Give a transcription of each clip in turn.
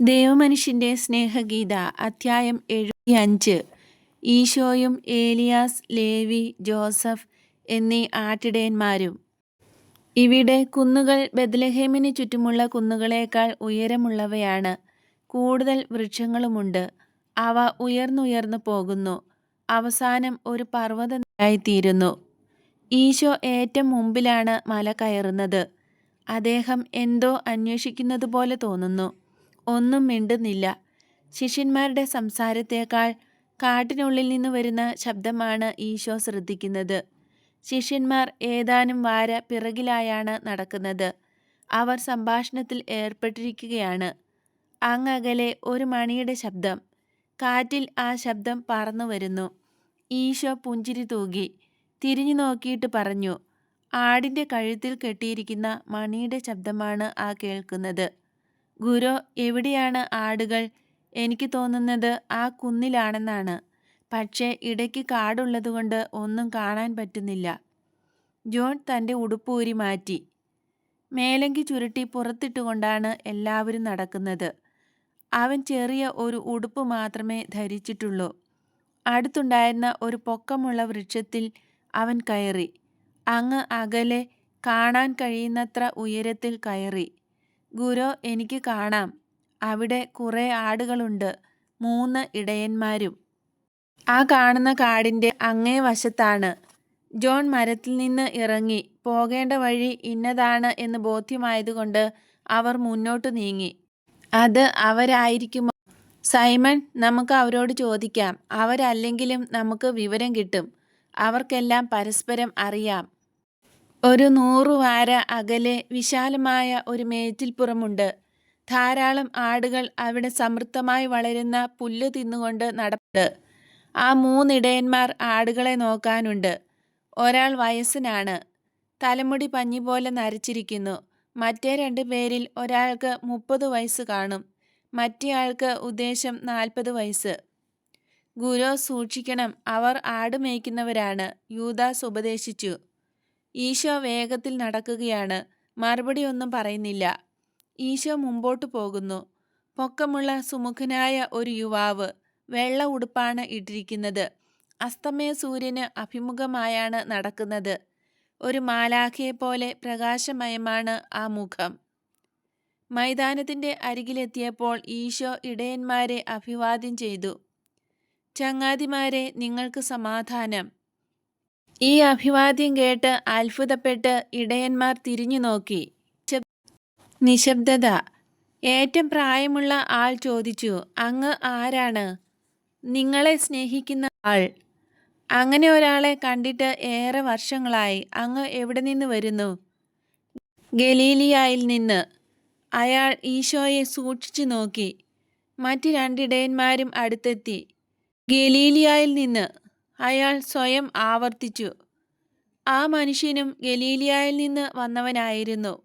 ദൈവമനുഷ്യന്റെ സ്നേഹഗീത അധ്യായം എഴുപത്തിയഞ്ച്. ഈശോയും ഏലിയാസ് ലേവി ജോസഫ് എന്നീ ആട്ടിടയന്മാരും. ഇവിടെ കുന്നുകൾ ബദലഹേമിന് ചുറ്റുമുള്ള കുന്നുകളേക്കാൾ ഉയരമുള്ളവയാണ്. കൂടുതൽ വൃക്ഷങ്ങളുമുണ്ട്. അവ ഉയർന്നുയർന്നു പോകുന്നു. അവസാനം ഒരു പർവതനിരയായിത്തീരുന്നു ഈശോ ഏറ്റവും മുമ്പിലാണ് മല കയറുന്നത്. അദ്ദേഹം എന്തോ അന്വേഷിക്കുന്നത് പോലെ തോന്നുന്നു. ഒന്നും മിണ്ടുന്നില്ല. ശിഷ്യന്മാരുടെ സംസാരത്തേക്കാൾ കാട്ടിനുള്ളിൽ നിന്ന് വരുന്ന ശബ്ദമാണ് ഈശോ ശ്രദ്ധിക്കുന്നത്. ശിഷ്യന്മാർ ഏതാനും വാര പിറകിലായാണ് നടക്കുന്നത്. അവർ സംഭാഷണത്തിൽ ഏർപ്പെട്ടിരിക്കുകയാണ്. അങ്ങകലെ ഒരു മണിയുടെ ശബ്ദം. കാറ്റിൽ ആ ശബ്ദം പറന്നു വരുന്നു. ഈശോ പുഞ്ചിരി തൂകി. തിരിഞ്ഞു നോക്കിയിട്ട് പറഞ്ഞു ആടിന്റെ കഴുത്തിൽ കെട്ടിയിരിക്കുന്ന മണിയുടെ ശബ്ദമാണ് ആ കേൾക്കുന്നത്. ഗുരു എവിടെയാണ് ആടുകൾ? എനിക്ക് തോന്നുന്നത് ആ കുന്നിലാണെന്നാണ്. പക്ഷേ ഇടയ്ക്ക് കാടുള്ളതുകൊണ്ട് ഒന്നും കാണാൻ പറ്റുന്നില്ല. ജോൺ തന്റെ ഉടുപ്പൂരി മാറ്റി. മേലങ്കി ചുരുട്ടി പുറത്തിട്ടുകൊണ്ടാണ് എല്ലാവരും നടക്കുന്നത്. അവൻ ചെറിയ ഒരു ഉടുപ്പ് മാത്രമേ ധരിച്ചിട്ടുള്ളൂ. അടുത്തുണ്ടായിരുന്ന ഒരു പൊക്കമുള്ള വൃക്ഷത്തിൽ അവൻ കയറി. അങ്ങ് അകലെ കാണാൻ കഴിയുന്നത്ര ഉയരത്തിൽ കയറി. ഗുരു എനിക്ക് കാണാം. അവിടെ കുറേ ആടുകളുണ്ട്. മൂന്ന് ഇടയന്മാരും. ആ കാണുന്ന കാടിന്റെ അങ്ങേ വശത്താണ്. ജോൺ മരത്തിൽ നിന്ന് ഇറങ്ങി. പോകേണ്ട വഴി ഇന്നതാണ് എന്ന് ബോധ്യമായതുകൊണ്ട് അവർ മുന്നോട്ട് നീങ്ങി. അത് അവരായിരിക്കുമോ? സൈമൺ നമുക്ക് അവരോട് ചോദിക്കാം. അവരല്ലെങ്കിലും നമുക്ക് വിവരം കിട്ടും. അവർക്കെല്ലാം പരസ്പരം അറിയാം. ഒരു നൂറു വാര അകലെ വിശാലമായ ഒരു മേച്ചിൽപ്പുറമുണ്ട് ധാരാളം ആടുകൾ അവിടെ സമൃദ്ധമായി വളരുന്ന പുല്ല് തിന്നുകൊണ്ട് നടപ്പുണ്ട്. ആ മൂന്നിടയന്മാർ ആടുകളെ നോക്കാനുണ്ട്. ഒരാൾ വയസ്സനാണ്. തലമുടി പഞ്ഞി പോലെ നരച്ചിരിക്കുന്നു. മറ്റേ രണ്ട് പേരിൽ ഒരാൾക്ക് മുപ്പത് വയസ്സ് കാണും. മറ്റേയാൾക്ക് ഉദ്ദേശം നാൽപ്പത് വയസ്സ്. ഗുരു സൂക്ഷിക്കണം. അവർ ആട് മേയ്ക്കുന്നവരാണ്. യൂദാസ് ഉപദേശിച്ചു. ഈശോ വേഗത്തിൽ നടക്കുകയാണ്. മറുപടി ഒന്നും പറയുന്നില്ല. ഈശോ മുമ്പോട്ട് പോകുന്നു. പൊക്കമുള്ള സുമുഖനായ ഒരു യുവാവ് വെള്ള ഉടുപ്പാണ് ഇട്ടിരിക്കുന്നത്. അസ്തമയ സൂര്യന് അഭിമുഖമായാണ് നടക്കുന്നത്. ഒരു മാലാഖയെ പോലെ പ്രകാശമയമാണ് ആ മുഖം. മൈതാനത്തിന്റെ അരികിലെത്തിയപ്പോൾ ഈശോ ഇടയന്മാരെ അഭിവാദ്യം ചെയ്തു. ചങ്ങാതിമാരെ നിങ്ങൾക്ക് സമാധാനം. ഈ അഭിവാദ്യം കേട്ട് അത്ഭുതപ്പെട്ട് ഇടയന്മാർ തിരിഞ്ഞു നോക്കി. നിശബ്ദത. ഏറ്റവും പ്രായമുള്ള ആൾ ചോദിച്ചു അങ്ങ് ആരാണ്? നിങ്ങളെ സ്നേഹിക്കുന്ന ആൾ? അങ്ങനെ ഒരാളെ കണ്ടിട്ട് ഏറെ വർഷങ്ങളായി അങ്ങ് എവിടെ നിന്ന് വരുന്നു? ഗലീലിയായിൽ നിന്ന്. അയാൾ ഈശോയെ സൂക്ഷിച്ചു നോക്കി. മറ്റ് രണ്ടിടയന്മാരും അടുത്തെത്തി. ഗലീലിയായിൽ നിന്ന്. അയാൾ സ്വയം ആവർത്തിച്ചു. ആ മനുഷ്യനും ഗലീലിയായിൽ നിന്ന് വന്നവനായിരുന്നു.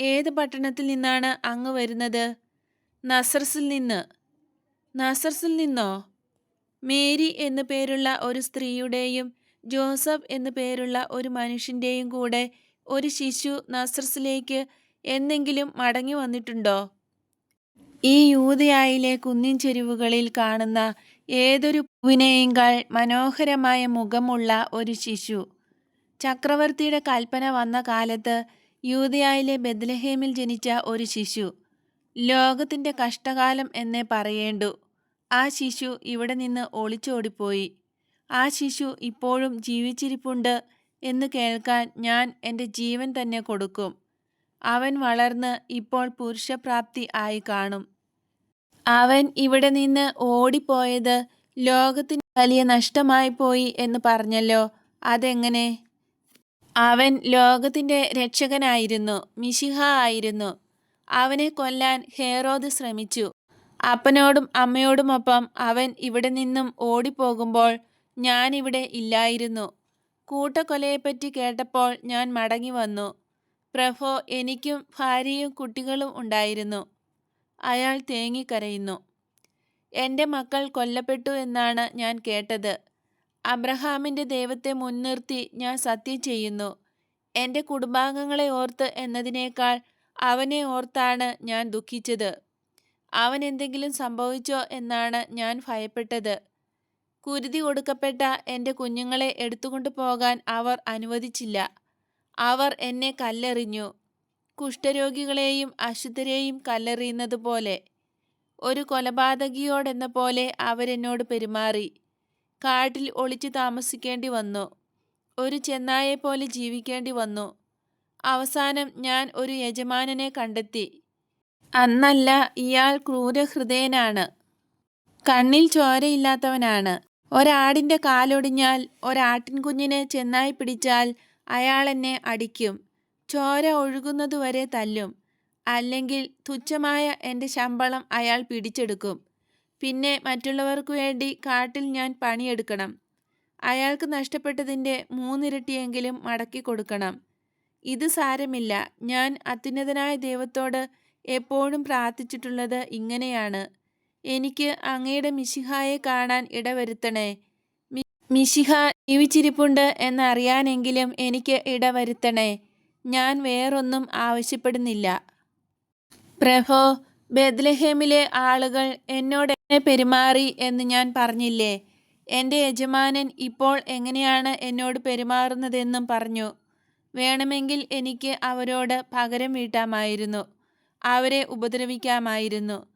ഏത് പട്ടണത്തിൽ നിന്നാണ് അങ്ങ് വരുന്നത്? നസർസിൽ നിന്ന്. നസർസിൽ നിന്നോ? മേരി എന്നു പേരുള്ള ഒരു സ്ത്രീയുടെയും ജോസഫ് എന്നു പേരുള്ള ഒരു മനുഷ്യന്റെയും കൂടെ ഒരു ശിശു നസർസിലേക്ക് എന്നെങ്കിലും മടങ്ങി വന്നിട്ടുണ്ടോ? ഈ യൂതയായിലെ കുന്നിൻ ചെരുവുകളിൽ കാണുന്ന ഏതൊരു പൂവിനെയേക്കാൾ മനോഹരമായ മുഖമുള്ള ഒരു ശിശു. ചക്രവർത്തിയുടെ കൽപ്പന വന്ന കാലത്ത് യൂതയായിലെ ബെദ്ലഹേമിൽ ജനിച്ച ഒരു ശിശു. ലോകത്തിന്റെ കഷ്ടകാലം എന്നേ പറയേണ്ടു. ആ ശിശു ഇവിടെ നിന്ന് ഒളിച്ചോടിപ്പോയി. ആ ശിശു ഇപ്പോഴും ജീവിച്ചിരിപ്പുണ്ട് എന്ന് കേൾക്കാൻ ഞാൻ എന്റെ ജീവൻ തന്നെ കൊടുക്കും. അവൻ വളർന്ന് ഇപ്പോൾ പുരുഷപ്രാപ്തി ആയി കാണും. അവൻ ഇവിടെ നിന്ന് ഓടിപ്പോയത് ലോകത്തിന് വലിയ നഷ്ടമായി പോയി എന്ന് പറഞ്ഞല്ലോ. അതെങ്ങനെ? അവൻ ലോകത്തിന്റെ രക്ഷകനായിരുന്നു മിശിഹ ആയിരുന്നു. അവനെ കൊല്ലാൻ ഹേറോദ് ശ്രമിച്ചു. അപ്പനോടും അമ്മയോടുമൊപ്പം അവൻ ഇവിടെ നിന്നും ഓടിപ്പോകുമ്പോൾ ഞാനിവിടെ ഇല്ലായിരുന്നു. കൂട്ടക്കൊലയെപ്പറ്റി കേട്ടപ്പോൾ ഞാൻ മടങ്ങി വന്നു പ്രഭോ എനിക്കും ഭാര്യയും കുട്ടികളും ഉണ്ടായിരുന്നു. അയാൾ തേങ്ങിക്കരയുന്നു. എന്റെ മക്കൾ കൊല്ലപ്പെട്ടു എന്നാണ് ഞാൻ കേട്ടത്. അബ്രഹാമിന്റെ ദൈവത്തെ മുൻനിർത്തി ഞാൻ സത്യം ചെയ്യുന്നു. എന്റെ കുടുംബാംഗങ്ങളെ ഓർത്ത് എന്നതിനേക്കാൾ അവനെ ഓർത്താണ് ഞാൻ ദുഃഖിച്ചത്. അവൻ എന്തെങ്കിലും സംഭവിച്ചോ എന്നാണ് ഞാൻ ഭയപ്പെട്ടത്. കുരുതി കൊടുക്കപ്പെട്ട എന്റെ കുഞ്ഞുങ്ങളെ എടുത്തുകൊണ്ടു പോകാൻ അവർ അനുവദിച്ചില്ല. അവർ എന്നെ കല്ലെറിഞ്ഞു. കുഷ്ഠരോഗികളെയും അശുദ്ധരെയും കല്ലെറിയുന്നതുപോലെ ഒരു കൊലപാതകിയോടെന്ന പോലെ അവരെന്നോട് പെരുമാറി. കാട്ടിൽ ഒളിച്ചു താമസിക്കേണ്ടി വന്നു. ഒരു ചെന്നായെപ്പോലെ ജീവിക്കേണ്ടി വന്നു. അവസാനം ഞാൻ ഒരു യജമാനനെ കണ്ടെത്തി. അന്നല്ല ഇയാൾ ക്രൂരഹൃദയനാണ്. കണ്ണിൽ ചോരയില്ലാത്തവനാണ്. ഒരാടിന്റെ കാലൊടിഞ്ഞാൽ ഒരാട്ടിൻകുഞ്ഞിനെ ചെന്നായി പിടിച്ചാൽ അയാൾ എന്നെ അടിക്കും. ചോര ഒഴുകുന്നതുവരെ തല്ലും. അല്ലെങ്കിൽ തുച്ഛമായ എന്റെ ശമ്പളം അയാൾ പിടിച്ചെടുക്കും. പിന്നെ മറ്റുള്ളവർക്ക് വേണ്ടി കാട്ടിൽ ഞാൻ പണിയെടുക്കണം. അയാൾക്ക് നഷ്ടപ്പെട്ടതിന്റെ മൂന്നിരട്ടിയെങ്കിലും മടക്കി കൊടുക്കണം. ഇത് സാരമില്ല. ഞാൻ അത്യുന്നതനായ ദൈവത്തോട് എപ്പോഴും പ്രാർത്ഥിച്ചിട്ടുള്ളത് ഇങ്ങനെയാണ്. എനിക്ക് അങ്ങയുടെ മിശിഹായെ കാണാൻ ഇടവരുത്തണേ. മിശിഹ ജീവിച്ചിരിപ്പുണ്ട് എന്നറിയാനെങ്കിലും എനിക്ക് ഇടവരുത്തണേ. ഞാൻ വേറൊന്നും ആവശ്യപ്പെടുന്നില്ല. പ്രഭോ ബെത്ലഹേമിലെ ആളുകൾ എന്നോട് എന്നെ പെരുമാറി എന്ന് ഞാൻ പറഞ്ഞില്ലേ? എന്റെ യജമാനൻ ഇപ്പോൾ എങ്ങനെയാണ് എന്നോട് പെരുമാറുന്നതെന്നും പറഞ്ഞു. വേണമെങ്കിൽ എനിക്ക് അവരോട് പകരം വീട്ടാമായിരുന്നു. അവരെ ഉപദ്രവിക്കാമായിരുന്നു.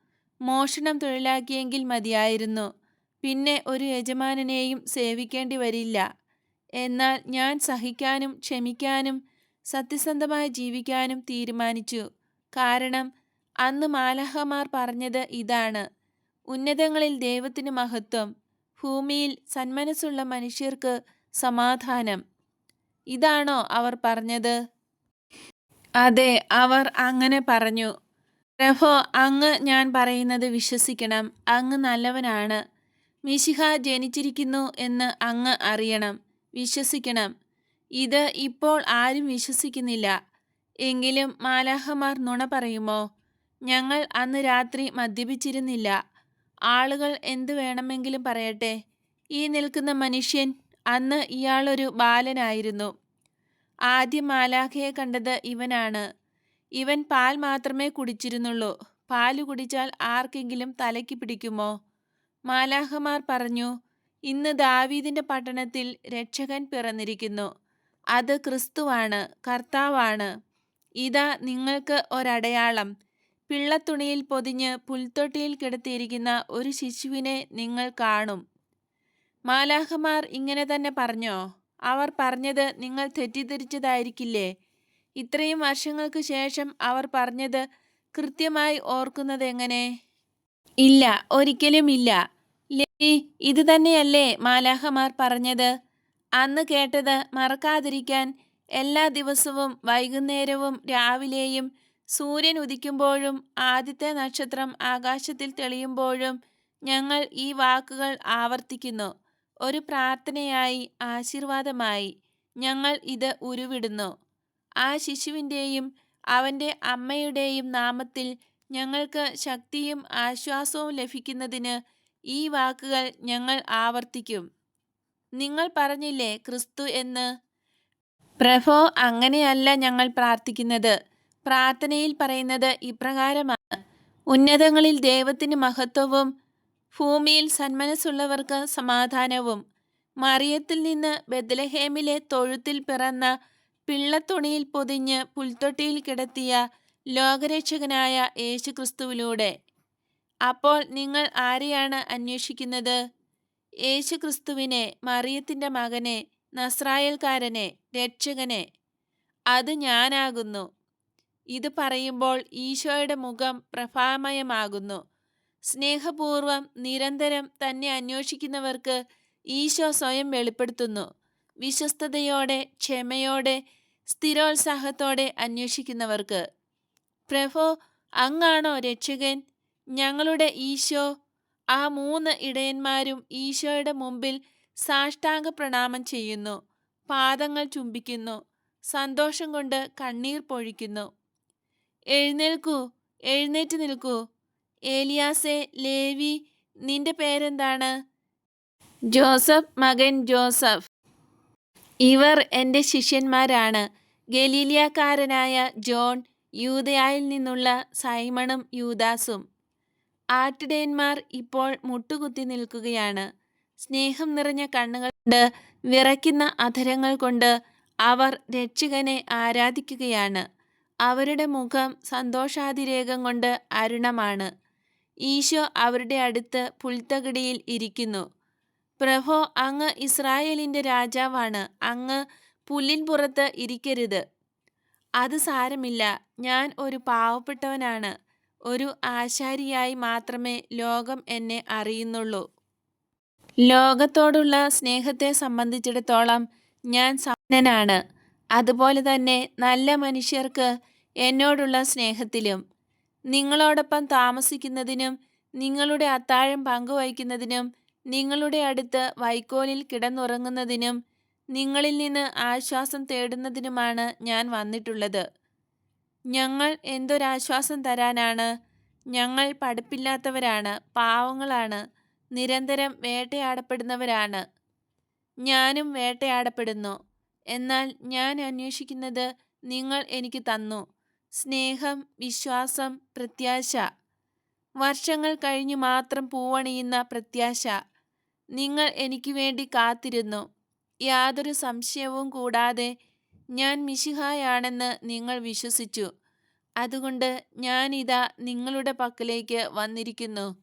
മോഷണം തൊഴിലാക്കിയെങ്കിൽ മതിയായിരുന്നു. പിന്നെ ഒരു യജമാനനെയും സേവിക്കേണ്ടി വരില്ല. എന്നാൽ ഞാൻ സഹിക്കാനും ക്ഷമിക്കാനും സത്യസന്ധമായി ജീവിക്കാനും തീരുമാനിച്ചു. കാരണം അന്ന് മാലഹമാർ പറഞ്ഞത് ഇതാണ്. ഉന്നതങ്ങളിൽ ദൈവത്തിന് മഹത്വം ഭൂമിയിൽ സന്മനസ്സുള്ള മനുഷ്യർക്ക് സമാധാനം. ഇതാണോ അവർ പറഞ്ഞത്? അതെ അവർ അങ്ങനെ പറഞ്ഞു. പ്രഭോ അങ്ങ് ഞാൻ പറയുന്നത് വിശ്വസിക്കണം. അങ്ങ് നല്ലവനാണ്. മിശിഹ ജനിച്ചിരിക്കുന്നു എന്ന് അങ്ങ് അറിയണം. വിശ്വസിക്കണം. ഇത് ഇപ്പോൾ ആരും വിശ്വസിക്കുന്നില്ല. എങ്കിലും മാലാഹമാർ നുണ പറയുമോ? ഞങ്ങൾ അന്ന് രാത്രി മദ്യപിച്ചിരുന്നില്ല. ആളുകൾ എന്തു വേണമെങ്കിലും പറയട്ടെ. ഈ നിൽക്കുന്ന മനുഷ്യൻ അന്ന് ഇയാളൊരു ബാലനായിരുന്നു. ആദ്യം മാലാഖയെ കണ്ടത് ഇവനാണ്. ഇവൻ പാൽ മാത്രമേ കുടിച്ചിരുന്നുള്ളൂ. പാൽ കുടിച്ചാൽ ആർക്കെങ്കിലും തലയ്ക്ക് പിടിക്കുമോ? മാലാഹമാർ പറഞ്ഞു ഇന്ന് ദാവീദിന്റെ പട്ടണത്തിൽ രക്ഷകൻ പിറന്നിരിക്കുന്നു. അത് ക്രിസ്തുവാണ് കർത്താവാണ്. ഇതാ നിങ്ങൾക്ക് ഒരടയാളം. പിള്ളത്തുണിയിൽ പൊതിഞ്ഞ് പുൽത്തൊട്ടിയിൽ കിടത്തിയിരിക്കുന്ന ഒരു ശിശുവിനെ നിങ്ങൾ കാണും. മാലാഹമാർ ഇങ്ങനെ തന്നെ പറഞ്ഞോ? അവർ പറഞ്ഞത് നിങ്ങൾ തെറ്റിദ്ധരിച്ചതായിരിക്കില്ലേ? ഇത്രയും വർഷങ്ങൾക്ക് ശേഷം അവർ പറഞ്ഞത് കൃത്യമായി ഓർക്കുന്നത് എങ്ങനെ? ഇല്ല ഒരിക്കലും ഇല്ല. ലേവി ഇത് തന്നെയല്ലേ മാലാഹമാർ പറഞ്ഞത്? അന്ന് കേട്ടത് മറക്കാതിരിക്കാൻ എല്ലാ ദിവസവും വൈകുന്നേരവും രാവിലെയും സൂര്യൻ ഉദിക്കുമ്പോഴും ആദ്യത്തെ നക്ഷത്രം ആകാശത്തിൽ തെളിയുമ്പോഴും ഞങ്ങൾ ഈ വാക്കുകൾ ആവർത്തിക്കുന്നു. ഒരു പ്രാർത്ഥനയായി ആശീർവാദമായി ഞങ്ങൾ ഇത് ഉരുവിടുന്നു. ആ ശിശുവിന്റെയും അവന്റെ അമ്മയുടെയും നാമത്തിൽ ഞങ്ങൾക്ക് ശക്തിയും ആശ്വാസവും ലഭിക്കുന്നതിന് ഈ വാക്കുകൾ ഞങ്ങൾ ആവർത്തിക്കും. നിങ്ങൾ പറഞ്ഞില്ലേ ക്രിസ്തു എന്ന്? പ്രഭോ അങ്ങനെയല്ല ഞങ്ങൾ പ്രാർത്ഥിക്കുന്നത്. പ്രാർത്ഥനയിൽ പറയുന്നത് ഇപ്രകാരമാണ്. ഉന്നതങ്ങളിൽ ദൈവത്തിന് മഹത്വവും ഭൂമിയിൽ സന്മനസ്സുള്ളവർക്ക് സമാധാനവും മറിയത്തിൽ നിന്ന് ബദലഹേമിലെ തൊഴുത്തിൽ പിറന്ന പിള്ളത്തുണിയിൽ പൊതിഞ്ഞ് പുൽത്തൊട്ടിയിൽ കിടത്തിയ ലോകരക്ഷകനായ യേശുക്രിസ്തുവിലൂടെ. അപ്പോൾ നിങ്ങൾ ആരെയാണ് അന്വേഷിക്കുന്നത്? യേശുക്രിസ്തുവിനെ മറിയത്തിന്റെ മകനെ നസ്രായൽക്കാരനെ രക്ഷകനെ അത് ഞാനാകുന്നു. ഇത് പറയുമ്പോൾ ഈശോയുടെ മുഖം പ്രഭാമയമാകുന്നു. സ്നേഹപൂർവം നിരന്തരം തന്നെ അന്വേഷിക്കുന്നവർക്ക് ഈശോ സ്വയം വെളിപ്പെടുത്തുന്നു. വിശ്വസ്തയോടെ ക്ഷമയോടെ സ്ഥിരോത്സാഹത്തോടെ അന്വേഷിക്കുന്നവർക്ക്. പ്രഭോ അങ്ങാണോ രക്ഷകൻ? ഞങ്ങളുടെ ഈശോ ആ മൂന്ന് ഇടയന്മാരും ഈശോയുടെ മുമ്പിൽ സാഷ്ടാംഗ പ്രണാമം ചെയ്യുന്നു. പാദങ്ങൾ ചുംബിക്കുന്നു. സന്തോഷം കൊണ്ട് കണ്ണീർ പൊഴിക്കുന്നു. എഴുന്നേൽക്കൂ എഴുന്നേറ്റ് നിൽക്കൂ. ഏലിയാസെ ലേവി നിന്റെ പേരെന്താണ്? ജോസഫ് മകൻ ജോസഫ്. ഇവർ എന്റെ ശിഷ്യന്മാരാണ്. ഗലീലിയക്കാരനായ ജോൺ യൂതയായിൽ നിന്നുള്ള സൈമണും യൂദാസും. ആട്ടിടയന്മാർ ഇപ്പോൾ മുട്ടുകുത്തി നിൽക്കുകയാണ്. സ്നേഹം നിറഞ്ഞ കണ്ണുകൾ കൊണ്ട് വിറയ്ക്കുന്ന അധരങ്ങൾ കൊണ്ട് അവർ രക്ഷകനെ ആരാധിക്കുകയാണ്. അവരുടെ മുഖം സന്തോഷാതിരേകം കൊണ്ട് അരുണമാണ്. ഈശോ അവരുടെ അടുത്ത് പുൽത്തകിടിയിൽ ഇരിക്കുന്നു. പ്രഭോ അങ്ങ് ഇസ്രായേലിന്റെ രാജാവാണ്. അങ്ങ് പുല്ലിൻ പുറത്ത് ഇരിക്കരുത്. അത് സാരമില്ല. ഞാൻ ഒരു പാവപ്പെട്ടവനാണ്. ഒരു ആശാരിയായി മാത്രമേ ലോകം എന്നെ അറിയുന്നുള്ളൂ. ലോകത്തോടുള്ള സ്നേഹത്തെ സംബന്ധിച്ചിടത്തോളം ഞാൻ സമ്പന്നനാണ്. അതുപോലെ തന്നെ നല്ല മനുഷ്യർക്ക് എന്നോടുള്ള സ്നേഹത്തിലും നിങ്ങളോടൊപ്പം താമസിക്കുന്നതിനും നിങ്ങളുടെ അത്താഴം പങ്കുവയ്ക്കുന്നതിനും നിങ്ങളുടെ അടുത്ത് വൈക്കോലിൽ കിടന്നുറങ്ങുന്നതിനും നിങ്ങളിൽ നിന്ന് ആശ്വാസം തേടുന്നതിനുമാണ് ഞാൻ വന്നിട്ടുള്ളത്. ഞങ്ങൾ എന്തൊരാശ്വാസം തരാനാണ്? ഞങ്ങൾ പഠിപ്പില്ലാത്തവരാണ് പാവങ്ങളാണ് നിരന്തരം വേട്ടയാടപ്പെടുന്നവരാണ്. ഞാനും വേട്ടയാടപ്പെടുന്നു. എന്നാൽ ഞാൻ അന്വേഷിക്കുന്നത് നിങ്ങൾ എനിക്ക് തന്നു. സ്നേഹം വിശ്വാസം പ്രത്യാശ. വർഷങ്ങൾ കഴിഞ്ഞു മാത്രം പൂവണിയുന്ന പ്രത്യാശ. നിങ്ങൾ എനിക്ക് വേണ്ടി കാത്തിരുന്നു. യാതൊരു സംശയവും കൂടാതെ ഞാൻ മിശിഹായാണെന്ന് നിങ്ങൾ വിശ്വസിച്ചു. അതുകൊണ്ട് ഞാനിതാ നിങ്ങളുടെ പക്കലേക്ക് വന്നിരിക്കുന്നു.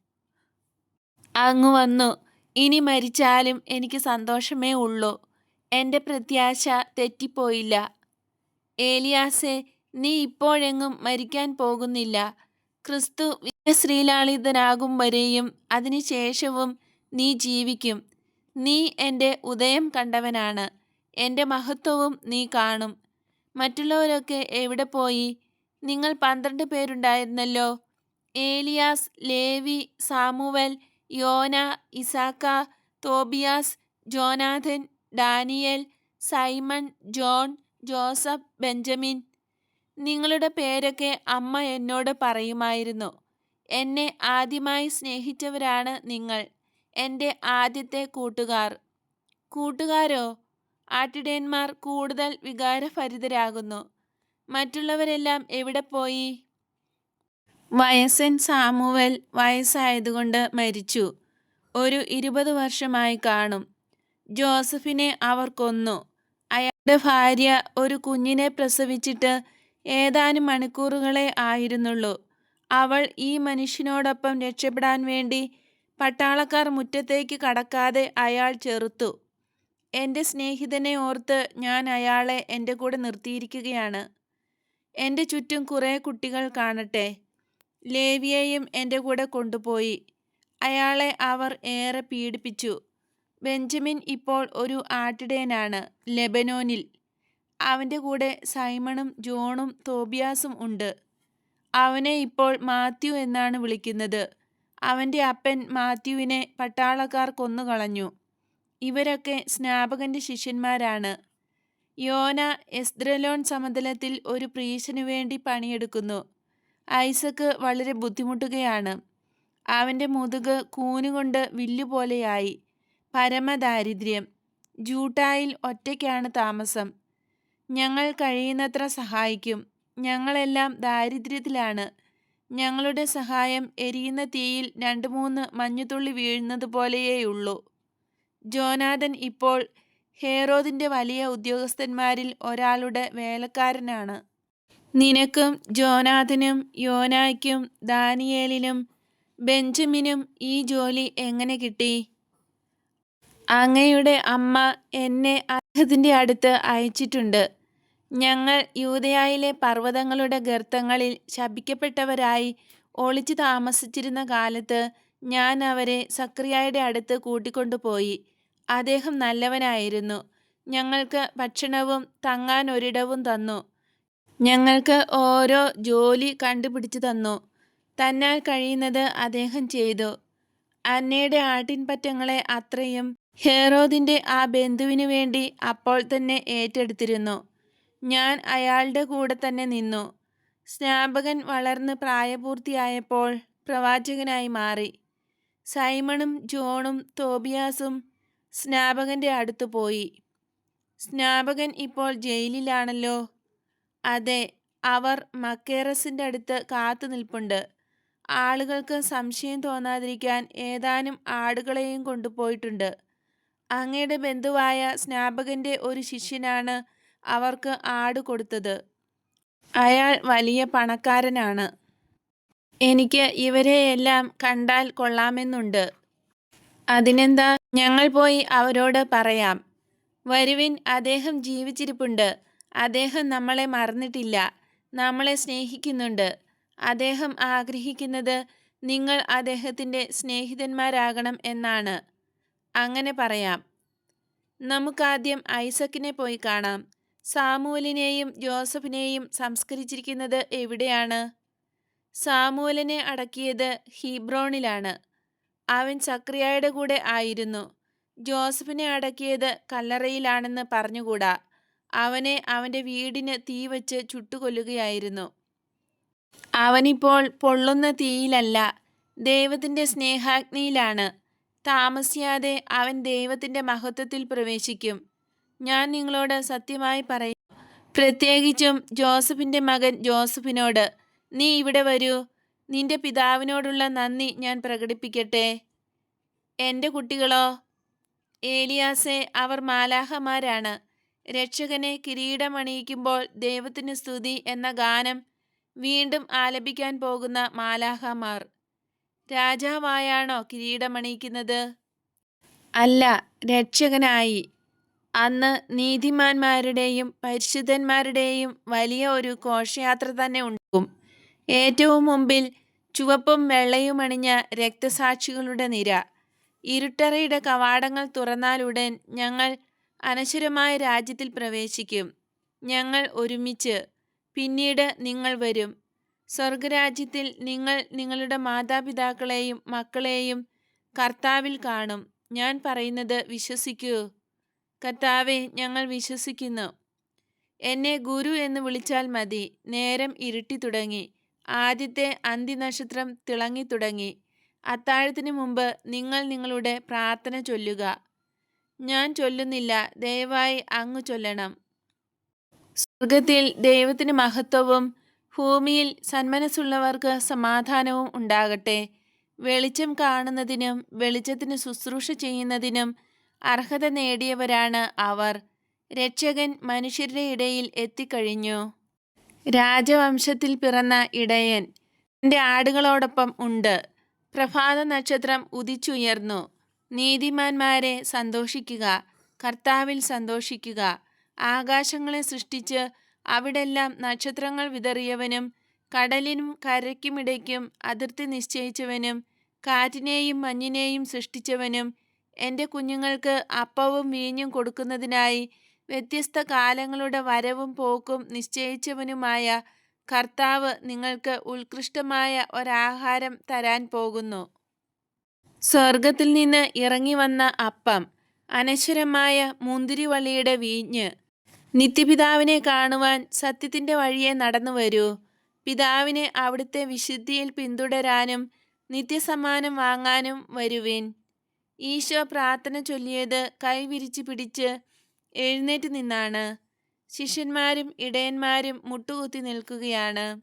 അങ്ങ് വന്നു. ഇനി മരിച്ചാലും എനിക്ക് സന്തോഷമേ ഉള്ളൂ. എന്റെ പ്രത്യാശ തെറ്റിപ്പോയില്ല. ഏലിയാസെ നീ ഇപ്പോഴെങ്ങും മരിക്കാൻ പോകുന്നില്ല. ക്രിസ്തു ശ്രീലാളിതനാകും വരെയും അതിനുശേഷവും നീ ജീവിക്കും. നീ എന്റെ ഉദയം കണ്ടവനാണ്. എന്റെ മഹത്വവും നീ കാണും. മറ്റുള്ളവരൊക്കെ എവിടെ പോയി? നിങ്ങൾ പന്ത്രണ്ട് പേരുണ്ടായിരുന്നല്ലോ. Elias Levi Samuel Yona Isaac Tobias Jonathan Daniel Simon John Joseph Benjamin. നിങ്ങളുടെ പേരൊക്കെ അമ്മ എന്നോട് പറയുമായിരുന്നു. എന്നെ ആദ്യമായി സ്നേഹിച്ചവരാണ് നിങ്ങൾ. എന്റെ ആദ്യത്തെ കൂട്ടുകാർ. കൂട്ടുകാരോ? ആട്ടിടയന്മാർ കൂടുതൽ വികാരഭരിതരാകുന്നു. മറ്റുള്ളവരെല്ലാം എവിടെ പോയി? വയസ്സൻ സാമുവൽ വയസ്സായതുകൊണ്ട് മരിച്ചു. ഒരു ഇരുപത് വർഷമായി കാണും. ജോസഫിനെ അവർ കൊന്നു. അയാളുടെ ഭാര്യ ഒരു കുഞ്ഞിനെ പ്രസവിച്ചിട്ട് ഏതാനും മണിക്കൂറുകളെ ആയിരുന്നുള്ളൂ. അവൾ ഈ മനുഷ്യനോടൊപ്പം രക്ഷപ്പെടാൻ വേണ്ടി പട്ടാളക്കാർ മുറ്റത്തേക്ക് കടക്കാതെ അയാൾ ചെറുത്തു. എന്റെ സ്നേഹിതനെ ഓർത്ത് ഞാൻ അയാളെ എന്റെ കൂടെ നിർത്തിയിരിക്കുകയാണ്. എന്റെ ചുറ്റും കുറേ കുട്ടികൾ കാണട്ടെ. ലേവിയെയും എന്റെ കൂടെ കൊണ്ടുപോയി. അയാളെ അവർ ഏറെ പീഡിപ്പിച്ചു. ബെഞ്ചമിൻ ഇപ്പോൾ ഒരു ആട്ടിടയനാണ് ലെബനോനിൽ. അവന്റെ കൂടെ സൈമണും ജോണും തോബിയാസും ഉണ്ട്. അവനെ ഇപ്പോൾ മാത്യു എന്നാണ് വിളിക്കുന്നത്. അവന്റെ അപ്പൻ മാത്യുവിനെ പട്ടാളക്കാർ കൊന്നുകളഞ്ഞു. ഇവരൊക്കെ സ്നാപകന്റെ ശിഷ്യന്മാരാണ്. യോന എസ്ദ്രലോൺ സമതലത്തിൽ ഒരു പ്രീശനു വേണ്ടി പണിയെടുക്കുന്നു. ഐസക്ക് വളരെ ബുദ്ധിമുട്ടുകയാണ്. അവന്റെ മുതുക് കൂനുകൊണ്ട് വില്ലുപോലെയായി. പരമദാരിദ്ര്യം. ജൂട്ടായിൽ ഒറ്റയ്ക്കാണ് താമസം. ഞങ്ങൾ കഴിയുന്നത്ര സഹായിക്കും. ഞങ്ങളെല്ലാം ദാരിദ്ര്യത്തിലാണ്. ഞങ്ങളുടെ സഹായം എരിയുന്ന തീയിൽ രണ്ട് മൂന്ന് മഞ്ഞുതുള്ളി വീഴുന്നത് പോലെയേയുള്ളൂ ജോനാഥൻ ഇപ്പോൾ ഹേറോദിന്റെ വലിയ ഉദ്യോഗസ്ഥന്മാരിൽ ഒരാളുടെ വേലക്കാരനാണ്. നിനക്കും ജോനാഥനും യോനായ്ക്കും ദാനിയേലിനും ബെഞ്ചമിനും ഈ ജോലി എങ്ങനെ കിട്ടി? അങ്ങയുടെ അമ്മ എന്നെ അദ്ദേഹത്തിന്റെ അടുത്ത് അയച്ചിട്ടുണ്ട്. ഞങ്ങൾ യൂതയായിലെ പർവതങ്ങളുടെ ഗർത്തങ്ങളിൽ ശപിക്കപ്പെട്ടവരായി ഒളിച്ചു താമസിച്ചിരുന്ന കാലത്ത് ഞാൻ അവരെ സക്രിയായുടെ അടുത്ത് കൂട്ടിക്കൊണ്ടുപോയി. അദ്ദേഹം നല്ലവനായിരുന്നു. ഞങ്ങൾക്ക് ഭക്ഷണവും തങ്ങാൻ ഒരിടവും തന്നു. ഞങ്ങൾക്ക് ഓരോ ജോലി കണ്ടുപിടിച്ചു തന്നു. തന്നാൽ കഴിയുന്നത് അദ്ദേഹം ചെയ്തു. അന്നയുടെ ആട്ടിൻപറ്റങ്ങളെ അത്രയും ഹേറോദിന്റെ ആ ബന്ധുവിനു വേണ്ടി അപ്പോൾ തന്നെ ഏറ്റെടുത്തിരുന്നു. ഞാൻ അയാളുടെ കൂടെ തന്നെ നിന്നു. സ്നാപകൻ വളർന്ന് പ്രായപൂർത്തിയായപ്പോൾ പ്രവാചകനായി മാറി. സൈമണും ജോണും തോബിയാസും സ്നാപകന്റെ അടുത്ത് പോയി. സ്നാപകൻ ഇപ്പോൾ ജയിലിലാണല്ലോ. അതെ അവർ മക്കേറസിന്റെ അടുത്ത് കാത്തു നിൽപ്പുണ്ട്. ആളുകൾക്ക് സംശയം തോന്നാതിരിക്കാൻ ഏതാനും ആടുകളെയും കൊണ്ടുപോയിട്ടുണ്ട്. അങ്ങയുടെ ബന്ധുവായ സ്നാപകന്റെ ഒരു ശിഷ്യനാണ് അവർക്ക് ആട് കൊടുത്തത്. അയാൾ വലിയ പണക്കാരനാണ്. എനിക്ക് ഇവരെയെല്ലാം കണ്ടാൽ കൊള്ളാമെന്നുണ്ട്. അതിനെന്താ? ഞങ്ങൾ പോയി അവരോട് പറയാം. വരുവിൻ അദ്ദേഹം ജീവിച്ചിരിപ്പുണ്ട്. അദ്ദേഹം നമ്മളെ മറന്നിട്ടില്ല. നമ്മളെ സ്നേഹിക്കുന്നുണ്ട്. അദ്ദേഹം ആഗ്രഹിക്കുന്നത് നിങ്ങൾ അദ്ദേഹത്തിന്റെ സ്നേഹിതന്മാരാകണം എന്നാണ്. അങ്ങനെ പറയാം. നമുക്കാദ്യം ഐസക്കിനെ പോയി കാണാം. സാമൂലിനെയും ജോസഫിനെയും സംസ്കരിച്ചിരിക്കുന്നത് എവിടെയാണ്? സാമൂലിനെ അടക്കിയത് ഹീബ്രോണിലാണ്. അവൻ സക്രിയയുടെ കൂടെ ആയിരുന്നു. ജോസഫിനെ അടക്കിയത് കല്ലറയിലാണെന്ന് പറഞ്ഞുകൂടാ. അവനെ അവന്റെ വീടിന് തീ വച്ച് ചുട്ടുകൊല്ലുകയായിരുന്നു. അവനിപ്പോൾ പൊള്ളുന്ന തീയിലല്ല ദൈവത്തിന്റെ സ്നേഹാഗ്നിയിലാണ്. താമസിയാതെ അവൻ ദൈവത്തിന്റെ മഹത്വത്തിൽ പ്രവേശിക്കും. ഞാൻ നിങ്ങളോട് സത്യമായി പറയും പ്രത്യേകിച്ചും ജോസഫിന്റെ മകൻ ജോസഫിനോട്. നീ ഇവിടെ വരൂ. നിന്റെ പിതാവിനോടുള്ള നന്ദി ഞാൻ പ്രകടിപ്പിക്കട്ടെ. എന്റെ കുട്ടികളോ ഏലിയാസെ അവർ മാലാഹമാരാണ് രക്ഷകനെ കിരീടമണിയിക്കുമ്പോൾ ദൈവത്തിന് സ്തുതി എന്ന ഗാനം വീണ്ടും ആലപിക്കാൻ പോകുന്ന മാലാഹമാർ രാജാവായാണോ കിരീടമണിയിക്കുന്നത്? അല്ല രക്ഷകനായി. അന്ന് നീതിമാന്മാരുടെയും പരിശുദ്ധന്മാരുടെയും വലിയ ഒരു ഘോഷയാത്ര തന്നെ ഉണ്ടാകും. ഏറ്റവും മുമ്പിൽ ചുവപ്പും വെള്ളയും അണിഞ്ഞ രക്തസാക്ഷികളുടെ നിര. ഇരുട്ടറയുടെ കവാടങ്ങൾ തുറന്നാലുടൻ ഞങ്ങൾ അനശ്വരമായ രാജ്യത്തിൽ പ്രവേശിക്കും. ഞങ്ങൾ ഒരുമിച്ച് പിന്നീട് നിങ്ങൾ വരും. സ്വർഗരാജ്യത്തിൽ നിങ്ങൾ നിങ്ങളുടെ മാതാപിതാക്കളെയും മക്കളെയും കർത്താവിൽ കാണും. ഞാൻ പറയുന്നത് വിശ്വസിക്കൂ. കർത്താവെ ഞങ്ങൾ വിശ്വസിക്കുന്നു. എന്നെ ഗുരു എന്ന് വിളിച്ചാൽ മതി. നേരം ഇരുട്ടി തുടങ്ങി. ആദ്യത്തെ അന്തിനക്ഷത്രം തിളങ്ങി തുടങ്ങി. അത്താഴത്തിന് മുമ്പ് നിങ്ങൾ നിങ്ങളുടെ പ്രാർത്ഥന ചൊല്ലുക. ഞാൻ ചൊല്ലുന്നില്ല ദയവായി അങ്ങ് ചൊല്ലണം. സ്വർഗത്തിൽ ദൈവത്തിന് മഹത്വവും ഭൂമിയിൽ സന്മനസ്സുള്ളവർക്ക് സമാധാനവും ഉണ്ടാകട്ടെ. വെളിച്ചം കാണുന്നതിനും വെളിച്ചത്തിന് ശുശ്രൂഷ ചെയ്യുന്നതിനും അർഹത നേടിയവരാണ് അവർ. രക്ഷകൻ മനുഷ്യരുടെ ഇടയിൽ എത്തിക്കഴിഞ്ഞു. രാജവംശത്തിൽ പിറന്ന ഇടയൻ എന്റെ ആടുകളോടൊപ്പം ഉണ്ട്. പ്രഭാത നക്ഷത്രം ഉദിച്ചുയർന്നു. നീതിമാന്മാരെ സന്തോഷിക്കുക കർത്താവിൽ സന്തോഷിക്കുക. ആകാശങ്ങളെ സൃഷ്ടിച്ച് അവിടെല്ലാം നക്ഷത്രങ്ങൾ വിതറിയവനും കടലിനും കരയ്ക്കുമിടയ്ക്കും അതിർത്തി നിശ്ചയിച്ചവനും കാറ്റിനെയും മഞ്ഞിനെയും സൃഷ്ടിച്ചവനും എന്റെ കുഞ്ഞുങ്ങൾക്ക് അപ്പവും വീഞ്ഞും കൊടുക്കുന്നതിനായി വ്യത്യസ്ത കാലങ്ങളുടെ വരവും പോക്കും നിശ്ചയിച്ചവനുമായ കർത്താവ് നിങ്ങൾക്ക് ഉത്കൃഷ്ടമായ ഒരാഹാരം തരാൻ പോകുന്നു. സ്വർഗത്തിൽ നിന്ന് ഇറങ്ങി വന്ന അപ്പം അനശ്വരമായ മുന്തിരിവള്ളിയുടെ വീഞ്ഞ് നിത്യപിതാവിനെ കാണുവാൻ സത്യത്തിന്റെ വഴിയെ നടന്നു വരൂ പിതാവിനെ അവിടുത്തെ വിശുദ്ധിയിൽ പിന്തുടരാനും നിത്യസമ്മാനം വാങ്ങാനും വരുവിൻ. ഈശോ പ്രാർത്ഥന ചൊല്ലിയത് കൈവിരിച്ച് പിടിച്ച് എഴുന്നേറ്റ് നിന്നാണ്. ശിഷ്യന്മാരും ഇടയന്മാരും മുട്ടുകുത്തി നിൽക്കുകയാണ്.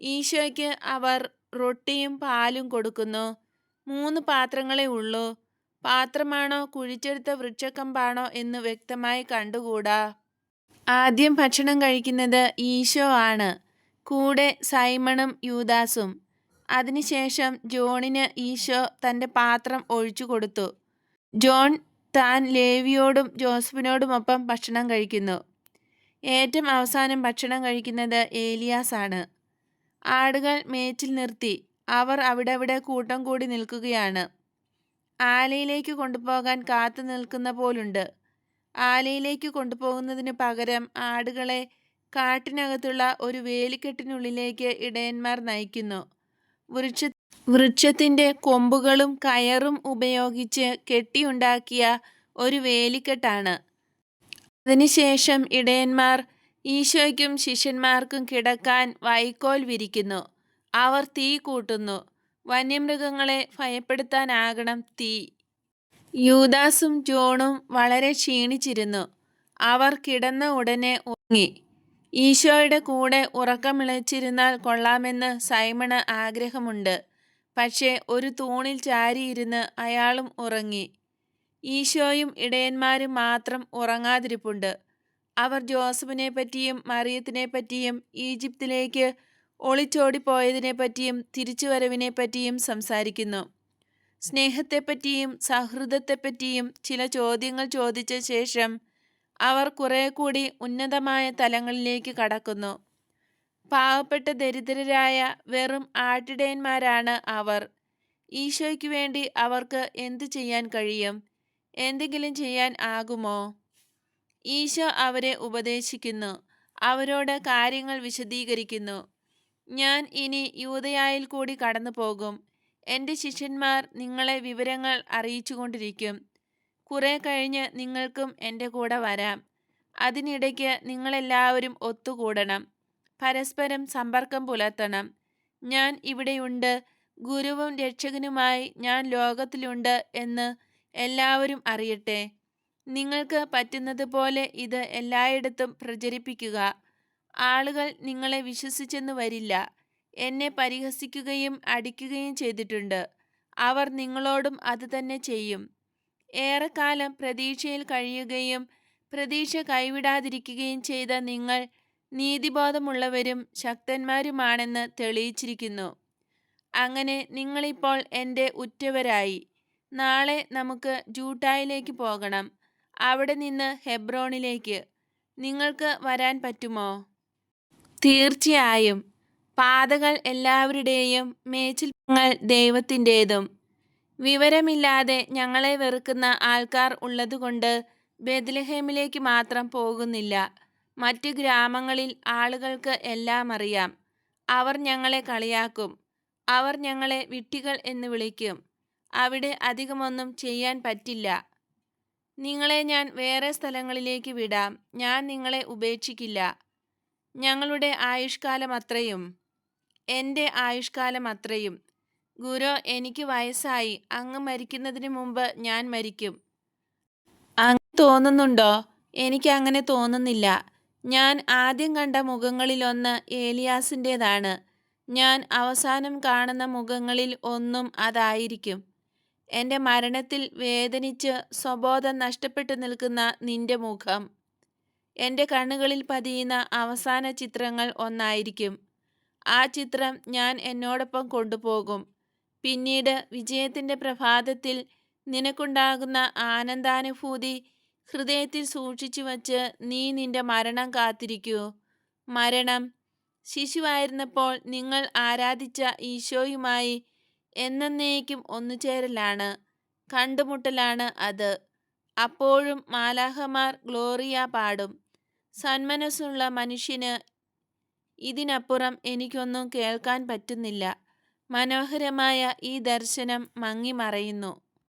ഈശോയ്ക്ക് അവർ റൊട്ടിയും പാലും കൊടുക്കുന്നു. മൂന്ന് പാത്രങ്ങളെ ഉള്ളൂ. പാത്രമാണോ കുഴിച്ചെടുത്ത വൃക്ഷക്കമ്പാണോ എന്ന് വ്യക്തമായി കണ്ടുകൂടാ. ആദ്യം ഭക്ഷണം കഴിക്കുന്നത് ഈശോ ആണ്. കൂടെ സൈമണും യൂദാസും. അതിനുശേഷം ജോണിന് ഈശോ തന്റെ പാത്രം ഒഴിച്ചു കൊടുത്തു. ജോൺ താൻ ലേവിയോടും ജോസഫിനോടുമൊപ്പം ഭക്ഷണം കഴിക്കുന്നു. ഏറ്റവും അവസാനം ഭക്ഷണം കഴിക്കുന്നത് ഏലിയാസ് ആണ് ആടുകൾ മേച്ചിൽ നിർത്തി. അവർ അവിടെ അവിടെ കൂട്ടം കൂടി നിൽക്കുകയാണ്. ആലയിലേക്ക് കൊണ്ടുപോകാൻ കാത്തു നിൽക്കുന്ന പോലുണ്ട്. ആലയിലേക്ക് കൊണ്ടുപോകുന്നതിന് പകരം ആടുകളെ കാട്ടിനകത്തുള്ള ഒരു വേലിക്കെട്ടിനുള്ളിലേക്ക് ഇടയന്മാർ നയിക്കുന്നു. വൃക്ഷ വൃക്ഷത്തിന്റെ കൊമ്പുകളും കയറും ഉപയോഗിച്ച് കെട്ടിയുണ്ടാക്കിയ ഒരു വേലിക്കെട്ടാണ്. അതിനുശേഷം ഇടയന്മാർ ഈശോയ്ക്കും ശിഷ്യന്മാർക്കും കിടക്കാൻ വൈക്കോൽ വിരിക്കുന്നു. അവർ തീ കൂട്ടുന്നു. വന്യമൃഗങ്ങളെ ഭയപ്പെടുത്താനാകണം തീ. യൂദാസും ജോണും വളരെ ക്ഷീണിച്ചിരുന്നു. അവർ കിടന്ന ഉടനെ ഉറങ്ങി. ഈശോയുടെ കൂടെ ഉറക്കമിളച്ചിരുന്നാൽ കൊള്ളാമെന്ന് സൈമണ് ആഗ്രഹമുണ്ട്. പക്ഷേ ഒരു തൂണിൽ ചാരിയിരുന്ന് അയാളും ഉറങ്ങി. ഈശോയും ഇടയന്മാരും മാത്രം ഉറങ്ങാതിരിപ്പുണ്ട്. അവർ ജോസഫിനെ പറ്റിയും മറിയത്തിനെ പറ്റിയും ഈജിപ്തിലേക്ക് ഒളിച്ചോടിപ്പോയതിനെ പറ്റിയും തിരിച്ചുവരവിനെ പറ്റിയും സംസാരിക്കുന്നു. സ്നേഹത്തെപ്പറ്റിയും സൗഹൃദത്തെപ്പറ്റിയും ചില ചോദ്യങ്ങൾ ചോദിച്ച ശേഷം അവർ കുറെ കൂടി ഉന്നതമായ തലങ്ങളിലേക്ക് കടക്കുന്നു. പാവപ്പെട്ട ദരിദ്രരായ വെറും ആട്ടിടയന്മാരാണ് അവർ. ഈശോയ്ക്ക് വേണ്ടി അവർക്ക് എന്തു ചെയ്യാൻ കഴിയും? എന്തെങ്കിലും ചെയ്യാൻ ആകുമോ? ഈശോ അവരെ ഉപദേശിക്കുന്നു. അവരോട് കാര്യങ്ങൾ വിശദീകരിക്കുന്നു. ഞാൻ ഇനി യൂതയായിൽ കൂടി കടന്നു പോകും എന്റെ ശിഷ്യന്മാർ നിങ്ങളെ വിവരങ്ങൾ അറിയിച്ചുകൊണ്ടിരിക്കും. കുറെ കഴിഞ്ഞ് നിങ്ങൾക്കും എന്റെ കൂടെ വരാം. അതിനിടയ്ക്ക് നിങ്ങളെല്ലാവരും ഒത്തുകൂടണം. പരസ്പരം സമ്പർക്കം പുലർത്തണം. ഞാൻ ഇവിടെയുണ്ട്. ഗുരുവും രക്ഷകനുമായി ഞാൻ ലോകത്തിലുണ്ട് എന്ന് എല്ലാവരും അറിയട്ടെ. നിങ്ങൾക്ക് പറ്റുന്നതുപോലെ ഇത് എല്ലായിടത്തും പ്രചരിപ്പിക്കുക. ആളുകൾ നിങ്ങളെ വിശ്വസിച്ചെന്ന് വരില്ല. എന്നെ പരിഹസിക്കുകയും അടിക്കുകയും ചെയ്തിട്ടുണ്ട്. അവർ നിങ്ങളോടും അത് തന്നെ ചെയ്യും. ഏറെക്കാലം പ്രതീക്ഷയിൽ കഴിയുകയും പ്രതീക്ഷ കൈവിടാതിരിക്കുകയും ചെയ്ത നിങ്ങൾ നീതിബോധമുള്ളവരും ശക്തന്മാരുമാണെന്ന് തെളിയിച്ചിരിക്കുന്നു. അങ്ങനെ നിങ്ങളിപ്പോൾ എന്റെ ഉറ്റവരായി. നാളെ നമുക്ക് ജൂട്ടായിലേക്ക് പോകണം. അവിടെ നിന്ന് ഹെബ്രോണിലേക്ക്. നിങ്ങൾക്ക് വരാൻ പറ്റുമോ? തീർച്ചയായും. പാതകൾ എല്ലാവരുടെയും മേച്ചിൽപ്പങ്ങൾ ദൈവത്തിന്റേതും. വിവരമില്ലാതെ ഞങ്ങളെ വെറുക്കുന്ന ആൾക്കാർ ഉള്ളതുകൊണ്ട് ബെത്ലഹേമിലേക്ക് മാത്രം പോകുന്നില്ല. മറ്റു ഗ്രാമങ്ങളിൽ ആളുകൾക്ക് എല്ലാം അറിയാം. അവർ ഞങ്ങളെ കളിയാക്കും. അവർ ഞങ്ങളെ വിട്ടികൾ എന്ന് വിളിക്കും. അവിടെ അധികമൊന്നും ചെയ്യാൻ പറ്റില്ല. നിങ്ങളെ ഞാൻ വേറെ സ്ഥലങ്ങളിലേക്ക് വിടാം. ഞാൻ നിങ്ങളെ ഉപേക്ഷിക്കില്ല. ഞങ്ങളുടെ ആയുഷ്കാലം അത്രയും. എന്റെ ആയുഷ്കാലം അത്രയും. ഗുരു എനിക്ക് വയസ്സായി. അങ്ങ് മരിക്കുന്നതിന് മുമ്പ് ഞാൻ മരിക്കും. അങ്ങ് തോന്നുന്നുണ്ടോ? എനിക്ക് അങ്ങനെ തോന്നുന്നില്ല. ഞാൻ ആദ്യം കണ്ട മുഖങ്ങളിലൊന്ന് ഏലിയാസിന്റേതാണ് ഞാൻ അവസാനം കാണുന്ന മുഖങ്ങളിൽ ഒന്നും അതായിരിക്കും. എന്റെ മരണത്തിൽ വേദനിച്ച് സ്വബോധം നഷ്ടപ്പെട്ടു നിൽക്കുന്ന നിന്റെ മുഖം. എന്റെ കണ്ണുകളിൽ പതിയുന്ന അവസാന ചിത്രങ്ങൾ ഒന്നായിരിക്കും. ആ ചിത്രം ഞാൻ എന്നോടൊപ്പം കൊണ്ടുപോകും. പിന്നീട് വിജയത്തിന്റെ പ്രഭാതത്തിൽ നിനക്കുണ്ടാകുന്ന ആനന്ദാനുഭൂതി ഹൃദയത്തിൽ സൂക്ഷിച്ചു വച്ച് നീ നിന്റെ മരണം കാത്തിരിക്കൂ. മരണം. ശിശുവായിരുന്നപ്പോൾ നിങ്ങൾ ആരാധിച്ച ഈശോയുമായി എന്നേക്കും ഒന്നുചേരലാണ്. കണ്ടുമുട്ടലാണ് അത്. അപ്പോഴും മാലാഹമാർ ഗ്ലോറിയ പാടും. സന്മനസ്സുള്ള മനുഷ്യന് ഇതിനപ്പുറം എനിക്കൊന്നും കേൾക്കാൻ പറ്റുന്നില്ല. മനോഹരമായ ഈ ദർശനം മങ്ങിമറയുന്നു.